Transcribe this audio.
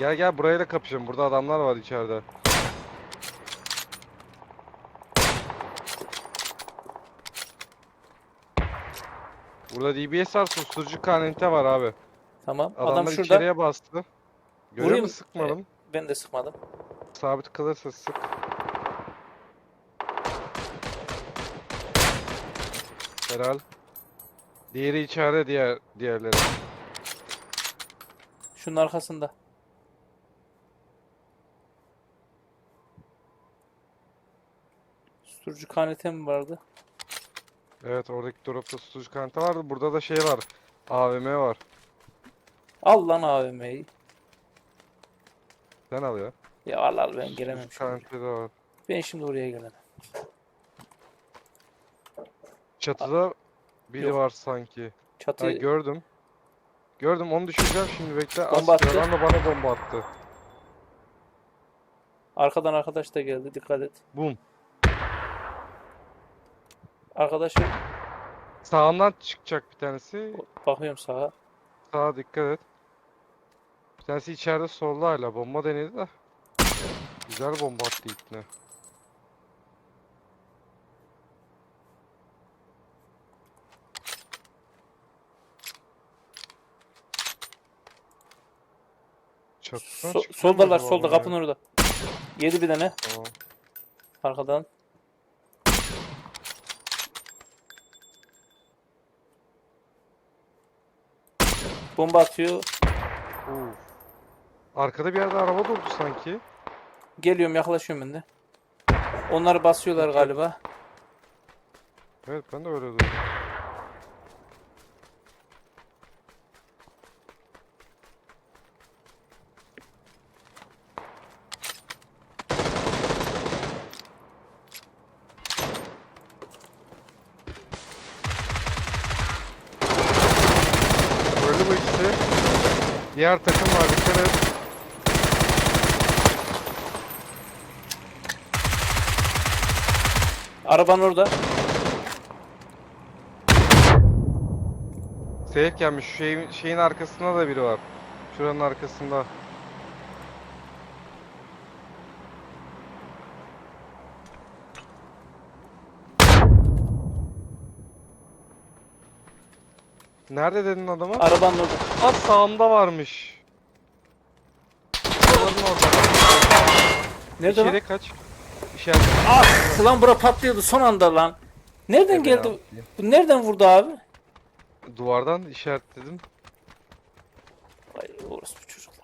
Gel gel burayla kapışalım. Burada adamlar var içeride. Burada DBS var, susturucu kanente var abi. Tamam. Adamlar Adam şurada. içeriye bastı. Görüyor Vurayım. musun? Sıkmadım. Ben de sıkmadım. Sabit kalırsa sık. Helal. Diğeri içeride diğer diğerleri. Şunun arkasında. Susturucu kanete mi vardı? Evet oradaki dropta susturucu kanete vardı. Burada da şey var. AVM var. Al lan AVM'yi. Sen al ya. Ya al al ben Susturucu gelemem şimdi. kanete de var. Ben şimdi oraya gelemem. Çatıda biri Yok. var sanki. Çatı Ha, gördüm. Gördüm onu düşüreceğim şimdi bekle. Bomba attı. Askıdan da bana bomba attı. arkadan arkadaş da geldi. Dikkat et. Bum. Arkadaşım Sağından çıkacak bir tanesi. bakıyorum sağa. Sağa dikkat et. Bir tanesi içeride solda hala. Bomba denedi de. Güzel bomba attı ipne. Çatıdan So- çıktı mı soldalar acaba solda bu ya? kapının orada. Yedi bir tane Tamam. arkadan. Bomba atıyor. Uf. Arkada bir yerde araba durdu sanki. Geliyorum yaklaşıyorum ben de. Onları basıyorlar galiba. Evet ben de öyle duydum. Öldü bu ikisi. Diğer takım var dikkat et. Araban orada. Safe gelmiş. Şu şeyin, şeyin arkasında da biri var. Şuranın arkasında. Nerede dedin adamı? Arabanın orada. Az sağımda varmış. Duvarın orada. Nerede lan? İçeri kaç. İşaret. Ah! Lan bura patlıyordu son anda lan. Nereden Evet geldi? abi. Bu nereden vurdu abi? Duvardan işaretledim. Ay orası bu çocuklar.